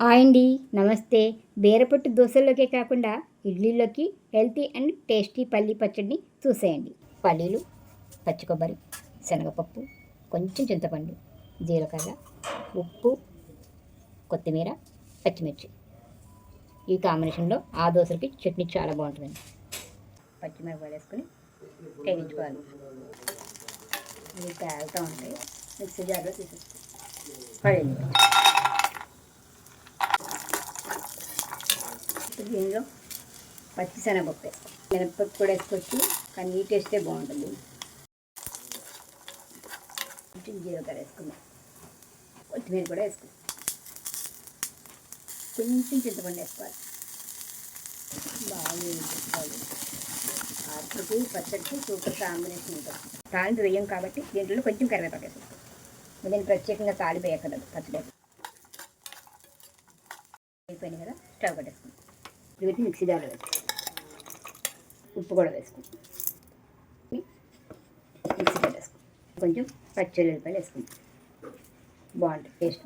Hi అండి నమస్తే. బీరపొట్టు దోశల్లోకే కాకుండా ఇడ్లీలోకి హెల్తీ అండ్ టేస్టీ పల్లి పచ్చడిని చూసేయండి. పల్లీలు పచ్చి కొబ్బరి శనగపప్పు కొంచెం చింతపండు జీలకర్ర ఉప్పు కొత్తిమీర పచ్చిమిర్చి. ఈ కాంబినేషన్లో ఆ దోశలకి చట్నీ చాలా బాగుంటుందండి. పచ్చిమిరపకాయలు వేసుకొని వేయించుకోవాలి. ఇవి తేలుతూ ఉంటాయి. మిక్సీ జార్లో తీసేసుకోవాలి దీనిలో పచ్చి మినప్పప్పు మినపప్పు కూడా వేసుకోవచ్చు కానీ నీట్ వేస్తే బాగుంటుంది. కొంచెం జీలకర్ర వేసుకుందాం. కొత్తిమీర కూడా వేసుకుందాం కొంచెం చింతపండు వేసుకోవాలి. బాగా వేయించుకోవాలి పచ్చడికి సూపర్ కాంబినేషన్ ఉంటుంది. తాలింపు వేయం కాబట్టి దీంట్లో కొంచెం కరివేపాకు వేసుకోవాలి దీన్ని ప్రత్యేకంగా తాలింపు వేయకూడదు పచ్చడి. అయిపోయింది కదా? స్టవ్ కట్టేసుకుందాం. వీటిని మిక్సీ జార్లో వేసుకుందాం ఉప్పు కూడా వేసుకుందాం మిక్సీ పెట్టేసుకుందాం కొంచెం పచ్చడి ఉల్లిపాయలు వేసుకోండి బాగుంటుంది టేస్ట్.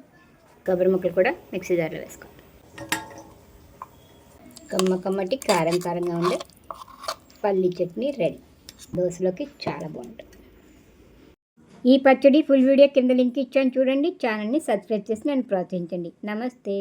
కొబ్బరి ముక్కలు కూడా మిక్సీ జార్లో వేసుకోండి కమ్మ కమ్మటి కారం కారంగా ఉండే పల్లి చట్నీ రెడీ. దోశలోకి చాలా బాగుంటుంది. ఈ పచ్చడి ఫుల్ వీడియో కింద లింక్ ఇచ్చాను చూడండి. ఛానల్ని సబ్స్క్రైబ్ చేసి నన్ను ప్రోత్సహించండి. నమస్తే.